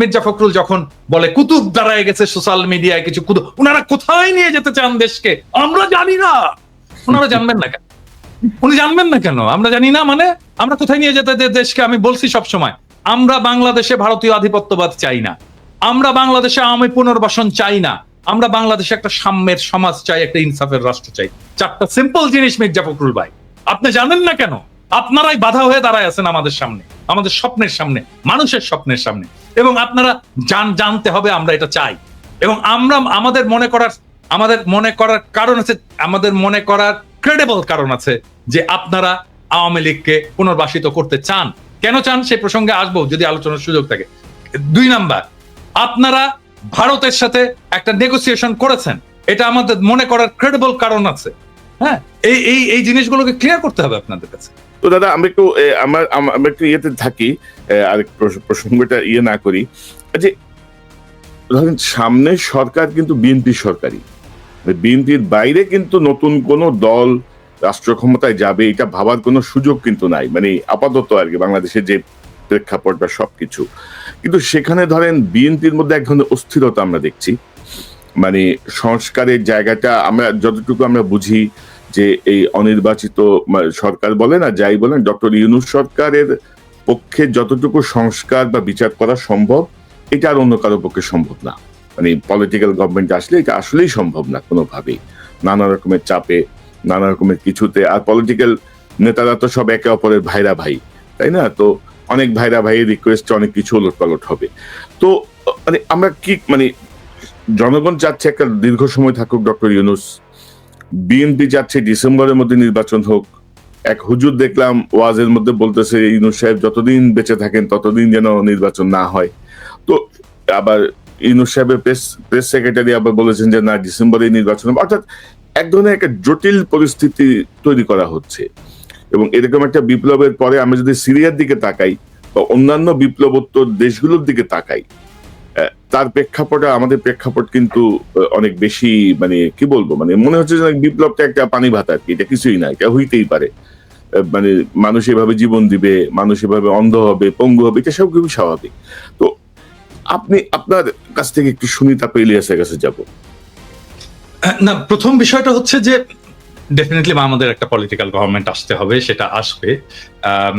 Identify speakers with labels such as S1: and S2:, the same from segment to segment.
S1: মির্জা ফখরুল যখন বলে, কুতুব দাঁড়ায় গেছে সোশ্যাল মিডিয়ায় কিছু কুতুব ওনারা কোথায় নিয়ে যেতে চান দেশকে? আমরা জানি না। ওনারা জানবেন না কেন? উনি জানবেন না কেন? আমরা জানি না মানে আমরা কোথায় নিয়ে যেতে দেশকে? আমি বলছি সব সময় আমরা বাংলাদেশে ভারতীয় আধিপত্যবাদ চাই না। আমরা বাংলাদেশে আওয়ামী পুনর্বাসন চাই না। আমরা বাংলাদেশে একটা সাম্যের সমাজ চাই, একটা ইনসাফের রাষ্ট্র চাই। চারটা সিম্পল জিনিস মির্জা ফখরুল ভাই। আপনি জানেন না কেন? আপনারাই বাধা হয়ে দাঁড়ায় আছেন আমাদের সামনে। আমাদের স্বপ্নের সামনে, মানুষের স্বপ্নের সামনে। এবং আপনারা জান, জানতে হবে আমরা এটা চাই। এবং আমরা, আমাদের মনে করার, আমাদের মনে করার কারণ আছে, আমাদের মনে করার ক্রেডিবল কারণ আছে যে আপনারা আওয়ামী লীগকে পুনর্বাসিত করতে চান। কেন চান? সেই প্রসঙ্গে আসব, যদি আলোচনার সুযোগ থাকে। দুই নাম্বার, আপনারা ভারতের সাথে একটা নেগোসিয়েশন করেছেন। এটা আমাদের মনে করার ক্রেডিবল কারণ আছে। হ্যাঁ? এই এই এই জিনিসগুলোকে ক্লিয়ার করতে হবে আপনাদের কাছে।
S2: তো দাদা, আমরা একটু আমার, আম- একটু ইয়েতে থাকি প্রস- প্রসঙ্গটা ইয়ে না করি। যে, ধরেন সামনে সরকার কিন্তু বিএনপি সরকারি বিএনপির বাইরে কিন্তু নতুন কোন দল রাষ্ট্র ক্ষমতায় যাবে, এটা ভাবার কোনো সুযোগ কিন্তু নাই। মানে আপাতত আর কি, বাংলাদেশের যে প্রেক্ষাপট বা সবকিছু। কিন্তু সেখানে ধরেন বিএনপির মধ্যে এক ধরনের অস্থিরতা আমরা দেখছি। মানে সংস্কারের জায়গাটা আমরা, যতটুকু আমরা বুঝি যে এই অনির্বাচিত সরকার বলেন আর যাই বলেন, ডক্টর ইউনুস সরকারের পক্ষে যতটুকু সংস্কার বা বিচার করা সম্ভব, এটা আর অন্য কারও পক্ষে সম্ভব না। মানে পলিটিক্যাল গভর্নমেন্ট আসলে এটা আসলেই সম্ভব না কোনোভাবেই। নানা রকমের চাপে, নানা রকমের কিছুতে, আর পলিটিক্যাল নেতারা তো সব একে অপরের ভাইরা ভাই, তাই না? তো অনেক ভাইরা ভাইয়ের রিকোয়েস্ট অনেক কিছু ওলট পালট হবে। তো মানে আমরা কি মানে জনগণ চাচ্ছে একটা দীর্ঘ সময় থাকুক ডক্টর ইউনুস বিএনপি চাচ্ছে ডিসেম্বরের মধ্যে নির্বাচন হোক। এক হুজুর দেখলাম ওয়াজের মধ্যে বলতেছে ইউনুস সাহেব যতদিন বেঁচে থাকেন ততদিন যেন নির্বাচন না হয়। তো আবার ইউনুস সাহেবের প্রেস প্রেস সেক্রেটারি আবার বলেছেন যে, না ডিসেম্বরে নির্বাচন হবে। অর্থাৎ এক ধরনের একটা জটিল পরিস্থিতি তৈরি করা হচ্ছে। এবং এরকম একটা বিপ্লবের পরে আমি যদি সিরিয়ার দিকে তাকাই বা অন্যান্য বিপ্লবোত্তর দেশগুলোর দিকে তাকাই তার প্রেক্ষাপটে আমাদের প্রেক্ষাপট কিন্তু অনেক বেশি মানে কি বলব? মানে মনে হচ্ছে যে বিপ্লবটা একটা পানি ভাত আর কি। এটা কিছুই না, এটা হইতেই পারে। মানে মানুষ এভাবে জীবন দিবে, মানুষ এভাবে অন্ধ হবে, পঙ্গু হবে, এটা সব খুবই স্বাভাবিক। তো, আপনি, আপনার কাছ থেকে একটু শুনি তারপর ইলিয়াসের কাছে যাব।
S1: না, প্রথম বিষয়টা হচ্ছে যে ডেফিনেটলি আমাদের একটা পলিটিক্যাল গভর্নমেন্ট আসতে হবে সেটা আসবে।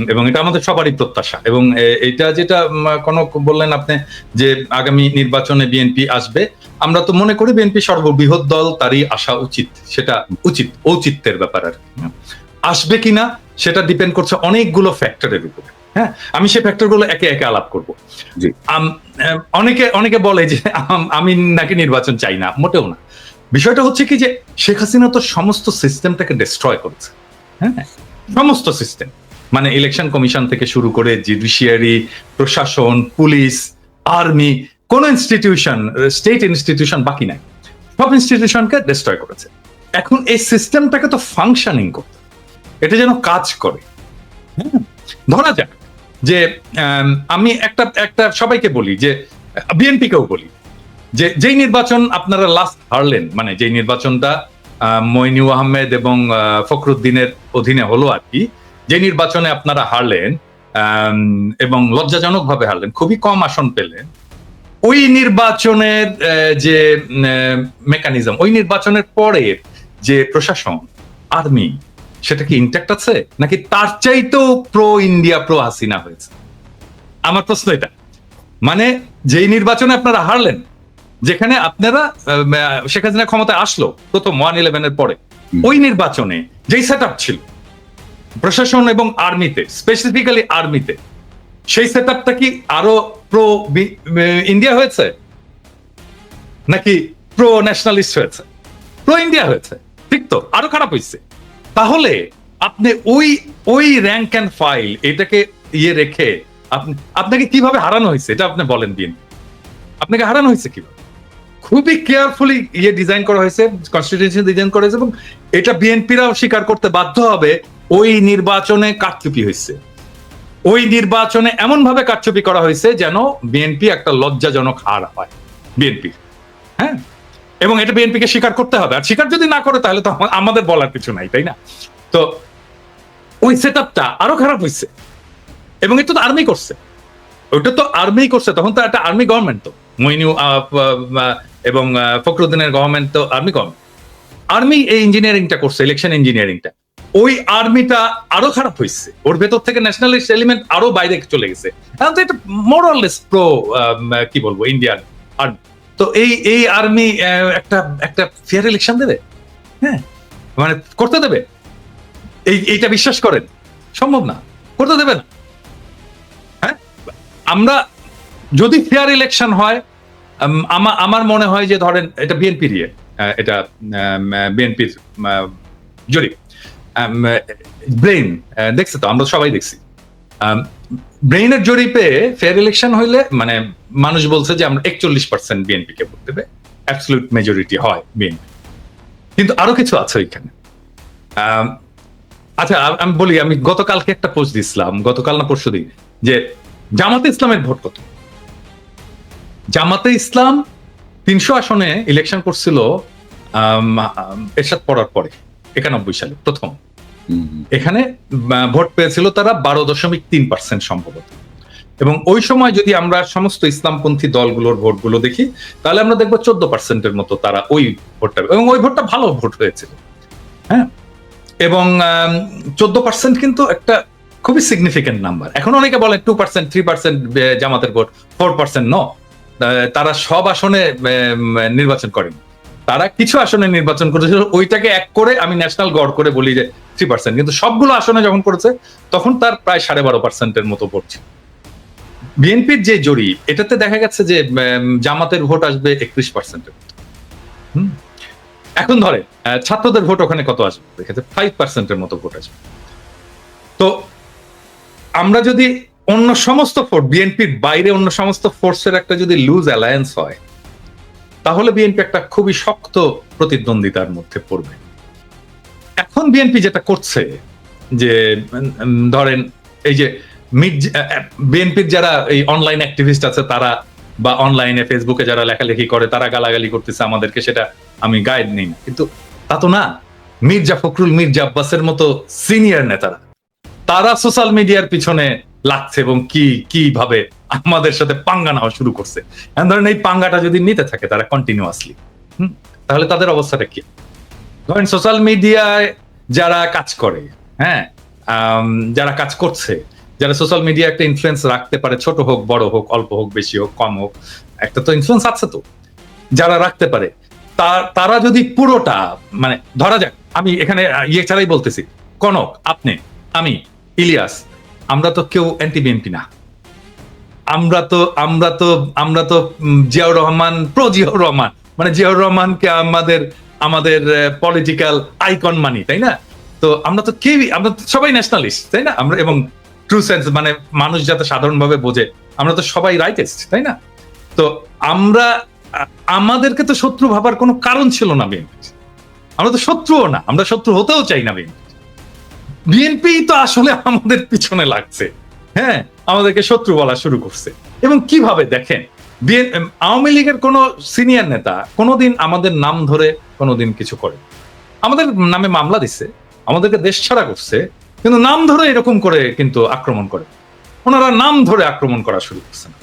S1: এবং এটা আমাদের সবারই প্রত্যাশা। এবং এটা যেটা কোনো বললেন আপনি যে আগামী নির্বাচনে বিএনপি আসবে আমরা তো মনে করি বিএনপি সর্ববৃহৎ দল তারই আসা উচিত সেটা উচিত ঔচিত্যের ব্যাপার আর কি। আসবে কিনা সেটা ডিপেন্ড করছে অনেকগুলো ফ্যাক্টরের উপরে। হ্যাঁ আমি সেই ফ্যাক্টরগুলো একে একে আলাপ করব। অনেকে অনেকে বলে যে আমি নাকি নির্বাচন চাই না মোটেও না। বিষয়টা হচ্ছে কি যে শেখ হাসিনা তো সমস্ত সিস্টেমটাকে ডিস্ট্রয় করেছে। হ্যাঁ? সমস্ত সিস্টেম মানে ইলেকশন কমিশন থেকে শুরু করে জুডিশিয়ারি প্রশাসন পুলিশ আর্মি কোন ইনস্টিটিউশন স্টেট ইনস্টিটিউশন বাকি নাই। সব ইনস্টিটিউশনকে ডিস্ট্রয় করেছে। এখন এই সিস্টেমটাকে তো ফাংশনিং করতে এটা যেন কাজ করে। হ্যাঁ? ধরা যাক যে আম, একটা একটা সবাইকে বলি যে বিএনপি কেও বলি। যে, যেই নির্বাচন আপনারা লাস্ট হারলেন মানে যেই নির্বাচনটা মইনু আহমেদ এবং ফখরুদ্দিনের অধীনে হলো আর কি, যে নির্বাচনে আপনারা হারলেন এবং লজ্জাজনক ভাবে হারলেন, খুবই কম আসন পেলেন, ওই নির্বাচনের যে মেকানিজম ওই নির্বাচনের পরের যে প্রশাসন আর্মি সেটা কি ইন্ট্যাক্ট আছে? নাকি তার চাইতেও প্রো ইন্ডিয়া প্রো হাসিনা হয়েছে? আমার প্রশ্ন এটা মানে যেই নির্বাচনে আপনারা হারলেন যেখানে আপনারা শেখ হাসিনা ক্ষমতায় আসলো প্রথম ওয়ান ইলেভেনের পরে। ওই নির্বাচনে যেই সেট ছিল প্রশাসন এবং আর্মিতে স্পেসিফিক্যালি আর্মিতে সেই সেট কি আরও প্রো ইন্ডিয়া হয়েছে? নাকি প্রো ন্যাশনালিস্ট হয়েছে? প্রো ইন্ডিয়া হয়েছে। ঠিক তো আরও খারাপ হয়েছে তাহলে আপনি ওই ওই র্যাঙ্ক অ্যান্ড ফাইল এটাকে ইয়ে রেখে আপনি আপনাকে কীভাবে হারানো হয়েছে এটা আপনি বলেন দিন। আপনাকে হারানো হয়েছে কীভাবে? খুবই কেয়ারফুলি ইয়ে ডিজাইন করা হয়েছে কনস্টিটিউশন ডিজাইন করা হয়েছে এবং এটা বিএনপিরাও স্বীকার করতে বাধ্য হবে, ওই নির্বাচনে কারচুপি হয়েছে। ওই নির্বাচনে এমন ভাবে কারচুপি করা হয়েছে যেন বিএনপি একটা লজ্জাজনক হার হয় বিএনপি হ্যাঁ? এবং এটা বিএনপিকে স্বীকার করতে হবে। আর স্বীকার যদি না করে তাহলে তো আমাদের বলার কিছু নাই, তাই না? তো ওই সেট আপটা আরও খারাপ হয়েছে। এবং এটা তো আর্মি করছে। ওটা তো আর্মি করছে, তখন তো একটা আর্মি গভর্নমেন্ট তো। মইনু এবং ফখরুদ্দিনের গভর্নমেন্ট তো আর্মি কম। আর্মি এই ইঞ্জিনিয়ারিংটা করছে ইলেকশন ইঞ্জিনিয়ারিংটা ওই আর্মিটা আরও খারাপ হয়েছে ওর ভেতর থেকে ন্যাশনালিস্ট এলিমেন্ট আরও বাইরে চলে গেছে। প্রো কি বলব ইন্ডিয়ান আর্মি তো এই এই আর্মি একটা একটা ফেয়ার ইলেকশন দেবে? হ্যাঁ। মানে করতে দেবে? এই, এইটা বিশ্বাস করেন? সম্ভব না। করতে দেবে না। হ্যাঁ? আমরা যদি ফেয়ার ইলেকশন হয় আমার মনে হয় যে ধরেন এটা বিএনপির ইয়ে এটা বিএনপির জরিপ। ব্রেইন দেখছে তো? আমরা সবাই দেখছি। ব্রেইনের জরিপে ফেয়ার ইলেকশন হইলে মানে মানুষ বলছে যে আমরা একচল্লিশ পার্সেন্ট বিএনপি কে ভোট দেবে। অ্যাবসলিউট মেজরিটি হয় বিএনপি কিন্তু আরও কিছু আছে ওইখানে। আচ্ছা আমি বলি, আমি গতকালকে একটা পোস্ট দিছিলাম, গতকাল না পরশু দিন যে জামাতে ইসলামের ভোট কত? জামাতে ইসলাম তিনশো আসনে ইলেকশন করছিল এরশাদ পড়ার পরে একানব্বই সালে প্রথম। এখানে ভোট পেয়েছিল তারা বারো দশমিক তিন পার্সেন্ট সম্ভবত। এবং ওই সময় যদি আমরা সমস্ত ইসলামপন্থী দলগুলোর ভোটগুলো দেখি তাহলে আমরা দেখব চোদ্দ পার্সেন্টের মতো তারা ওই ভোটটা এবং ওই ভোটটা ভালো ভোট হয়েছিল। হ্যাঁ? এবং চোদ্দ পার্সেন্ট কিন্তু একটা খুবই সিগনিফিকেন্ট নাম্বার এখন অনেকে বলে টু পার্সেন্ট থ্রি পার্সেন্ট জামাতের ভোট ফোর পার্সেন্ট ন তারা সব আসনে নির্বাচন করেন। তারা কিছু আসনে নির্বাচন করেছিল ওইটাকে এক করে আমি ন্যাশনাল গড় করে বলি যে থ্রি পার্সেন্ট কিন্তু সবগুলো আসনে যখন করেছে, তখন তার প্রায় সাড়ে বারো পার্সেন্টের মতো পড়ছে বিএনপির যে জরিপ এটাতে দেখা গেছে যে জামাতের ভোট আসবে একত্রিশ পার্সেন্টের এখন ধরে ছাত্রদের ভোট ওখানে কত আসবে? ফাইভ পার্সেন্টের মতো ভোট আসবে। তো আমরা যদি অন্য সমস্ত ফোর্স বিএনপির বাইরে অন্য সমস্ত ফোর্সের একটা যদি লুজ অ্যালায়েন্স হয়, তাহলে বিএনপি একটা খুবই শক্ত প্রতিদ্বন্দ্বিতার মধ্যে পড়বে। এখন বিএনপি যেটা করছে, যে ধরেন এই যে মিড বিএনপির যারা এই অনলাইন অ্যাক্টিভিস্ট আছে তারা বা অনলাইনে ফেসবুকে যারা লেখালেখি করে, তারা গালাগালি করতেছে আমাদেরকে, সেটা আমি গাইড নিই। না কিন্তু তা তো না। মির্জা ফখরুল, মির্জা আব্বাসের মতো সিনিয়র নেতারা, তারা সোশ্যাল মিডিয়ার পিছনে লাগছে এবং কি, কীভাবে আমাদের সাথে পাঙ্গা নেওয়া শুরু করছে। এখন ধরেন এই পাঙ্গাটা যদি নিতে থাকে তারা কন্টিনিউয়াসলি তাহলে তাদের অবস্থাটা কি? ধরেন সোশ্যাল মিডিয়ায় যারা কাজ করে হ্যাঁ যারা কাজ করছে, যারা সোশ্যাল মিডিয়া একটা ইনফ্লুয়েন্স রাখতে পারে, ছোট হোক, বড় হোক, অল্প হোক, বেশি হোক, কম হোক, একটা তো ইনফ্লুয়েন্স আছে তো, যারা রাখতে পারে তারা যদি পুরোটা মানে ধরা যাক, আমি এখানে ইয়ে ছাড়াই বলতেছি, কনক, আপনি, আমি, ইলিয়াস আমরা তো কেউ অ্যান্টি বিএনপি না। আমরা তো আমরা তো আমরা তো জিয়াউর রহমান প্রো জিয়াউর রহমান। মানে জিয়াউর রহমানকে আমাদের আমাদের পলিটিক্যাল আইকন মানি, তাই না? তো আমরা তো কেউই, আমরা সবাই ন্যাশনালিস্ট তাই না? আমরা, এবং ট্রু সেন্স মানে মানুষ যাতে সাধারণভাবে বোঝে, আমরা তো সবাই রাইটেস্ট তাই না? তো আমরা, আমাদেরকে তো শত্রু ভাবার কোনো কারণ ছিল না বিএনপি আমরা তো শত্রুও না, আমরা শত্রু হতেও চাই না বিএনপি বিএনপি তো আসলে আমাদের পিছনে লাগছে। হ্যাঁ আমাদেরকে শত্রু বলা শুরু করছে। এবং কীভাবে দেখেন আওয়ামী লীগের কোন সিনিয়র নেতা কোনোদিন আমাদের নাম ধরে কোনোদিন কিছু করে আমাদের নামে মামলা দিচ্ছে আমাদেরকে দেশ ছাড়া করছে, কিন্তু নাম ধরে এরকম করে কিন্তু আক্রমণ করে। ওনারা নাম ধরে আক্রমণ করা শুরু করছে না।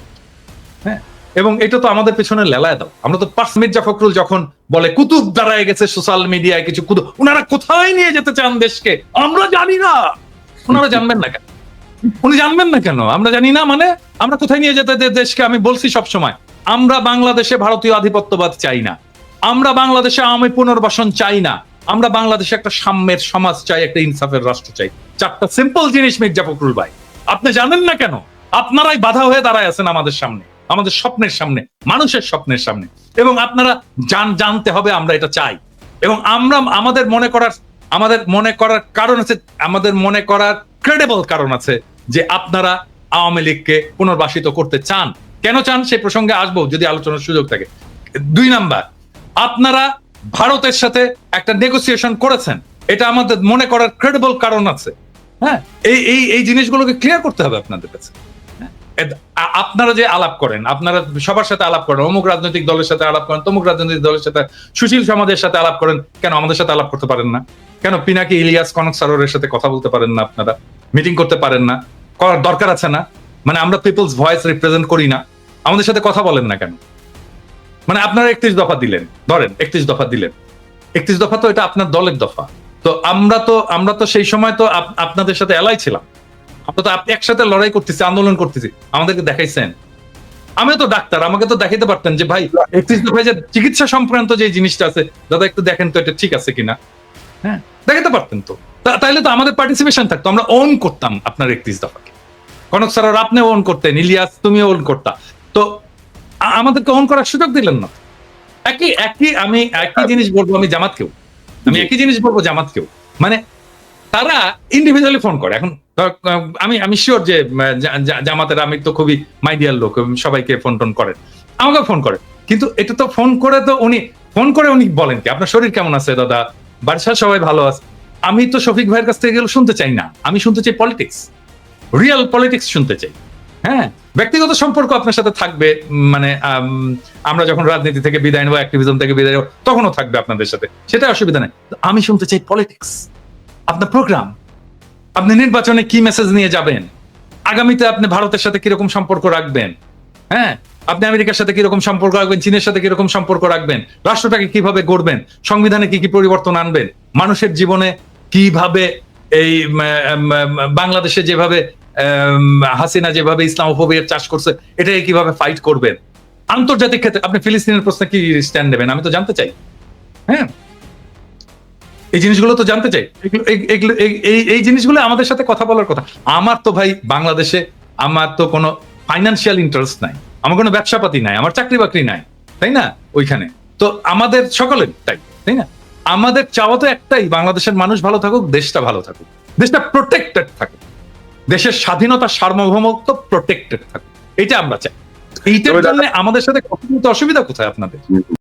S1: হ্যাঁ এবং এটা তো আমাদের পেছনে লেলায় দাও। আমরা তো পার্স মির্জা ফখরুল যখন বলে, কুতুব দাঁড়ায় গেছে সোশ্যাল মিডিয়ায় কিছু কুতুব ওনারা কোথায় নিয়ে যেতে চান দেশকে? আমরা জানি না। ওনারা জানবেন না কেন? উনি জানবেন না কেন? আমরা জানি না মানে আমরা কোথায় নিয়ে যেতে দেশকে? আমি বলছি সব সময় আমরা বাংলাদেশে ভারতীয় আধিপত্যবাদ চাই না। আমরা বাংলাদেশে আমি পুনর্বাসন চাই না। আমরা বাংলাদেশে একটা সাম্যের সমাজ চাই, একটা ইনসাফের রাষ্ট্র চাই। চারটা সিম্পল জিনিস মির্জা ফখরুল ভাই। আপনি জানেন না কেন? আপনারাই বাধা হয়ে দাঁড়ায় আছেন আমাদের সামনে। আমাদের স্বপ্নের সামনে, মানুষের স্বপ্নের সামনে। এবং আপনারা জান, জানতে হবে আমরা এটা চাই। এবং আমরা, আমাদের মনে করার, আমাদের মনে করার কারণ আছে, আমাদের মনে করার ক্রেডিবল কারণ আছে যে আপনারা আওয়ামী লীগকে পুনর্বাসিত করতে চান। কেন চান? সেই প্রসঙ্গে আসব, যদি আলোচনার সুযোগ থাকে। দুই নাম্বার, আপনারা ভারতের সাথে একটা নেগোসিয়েশন করেছেন। এটা আমাদের মনে করার ক্রেডিবল কারণ আছে। হ্যাঁ? এই এই জিনিসগুলোকে ক্লিয়ার করতে হবে আপনাদের কাছে। আপনারা যে আলাপ করেন, আপনারা সবার সাথে আলাপ করেন, অমুক রাজনৈতিক দলের সাথে আলাপ করেন, তমুক রাজনৈতিক দলের সাথে সুশীল সমাজের সাথে আলাপ করেন, কেন আমাদের সাথে আলাপ করতে পারেন না? কেন পিনাকি, ইলিয়াস, কনক সারোরের সাথে কথা বলতে পারেন না আপনারা? মিটিং করতে পারেন না? করার দরকার আছে না? মানে আমরা পিপলস ভয়েস রিপ্রেজেন্ট করি না। আমাদের সাথে কথা বলেন না কেন? মানে আপনারা একত্রিশ দফা দিলেন, ধরেন, একত্রিশ দফা দিলেন। একত্রিশ দফা তো এটা আপনার দলের দফা। তো আমরা তো আমরা তো সেই সময় তো আপ- আপনাদের সাথে এলাই ছিলাম। আমরা তো আপ- একসাথে লড়াই করতেছি আন্দোলন করতেছি আমাদেরকে দেখাইছেন। আমিও তো ডাক্তার আমাকে তো দেখাইতে পারতেন যে ভাই দফায় যে চিকিৎসা সংক্রান্ত যে জিনিসটা আছে দাদা একটু দেখেন তো এটা ঠিক আছে কিনা। হ্যাঁ দেখাতে পারতেন তো। তাইলে তো আমাদের পার্টিসিপেশন থাকতো আমরা ওন করতাম আপনার একত্রিশ দফাকে। কনক স্যার আপনি ওন করতেন ইলিয়াস তুমি ওন করতা। তো আমাদেরকে ওন করার সুযোগ দিলেন না। একই একই আমি একই জিনিস বলব আমি জামাতকেও। আমি একই জিনিস বলব জামাতকেও। মানে তারা ইন্ডিভিজুয়ালি ফোন করে। এখন আমি আমি শিওর যে জামাতের আমি তো খুবই মাইডিয়ার লোক সবাইকে ফোন টোন করেন। আমাকে ফোন করে। কিন্তু এটা তো ফোন করে তো উনি ফোন করে উনি বলেন কি আপনার শরীর কেমন আছে দাদা? বাড়ির সবাই ভালো আছে? আমি তো শফিক ভাইয়ের কাছ থেকে শুনতে চাই না। আমি শুনতে চাই পলিটিক্স রিয়েল পলিটিক্স শুনতে চাই। হ্যাঁ? ব্যক্তিগত সম্পর্ক আপনার সাথে থাকবে মানে আম, আমরা যখন রাজনীতি থেকে বিদায় নেব অ্যাক্টিভিজম থেকে বিদায় নেব তখনও থাকবে আপনাদের সাথে। সেটা অসুবিধা নেই। আমি শুনতে চাই পলিটিক্স আপনার প্রোগ্রাম আপনি নির্বাচনে কি মেসেজ নিয়ে যাবেন? আগামীতে আপনি ভারতের সাথে কীরকম সম্পর্ক রাখবেন? হ্যাঁ? আপনি আমেরিকার সাথে কীরকম সম্পর্ক রাখবেন? চীনের সাথে কীরকম সম্পর্ক রাখবেন? রাষ্ট্রটাকে কীভাবে গড়বেন? সংবিধানে কি কি পরিবর্তন আনবেন? মানুষের জীবনে কীভাবে এই বাংলাদেশে যেভাবে হাসিনা যেভাবে ইসলামোফোবিয়ার চাষ করছে, এটাকে কীভাবে ফাইট করবেন? আন্তর্জাতিক ক্ষেত্রে আপনি ফিলিস্তিনের প্রশ্নে কি স্ট্যান্ড নেবেন? আমি তো জানতে চাই। হ্যাঁ? এই জিনিসগুলো তো জানতে চাই। এই- এই- জিনিসগুলো আমাদের সাথে কথা বলার কথা। আমার তো ভাই বাংলাদেশে আমার তো কোনো ফাইন্যান্সিয়াল ইন্টারেস্ট নাই। আমার কোনো ব্যবসাপাতি নাই আমার চাকরি বাকরি নাই তাই না? ওইখানে। তো আমাদের সকলের তাই তাই না? আমাদের চাওয়া তো একটাই বাংলাদেশের মানুষ ভালো থাকুক দেশটা ভালো থাকুক। দেশটা প্রোটেক্টেড থাকুক। দেশের স্বাধীনতা সার্বভৌমত্ব প্রোটেক্টেড থাকুক। এটা আমরা চাই। এইটার জন্য আমাদের সাথে কথা অসুবিধা কোথায় আপনাদের?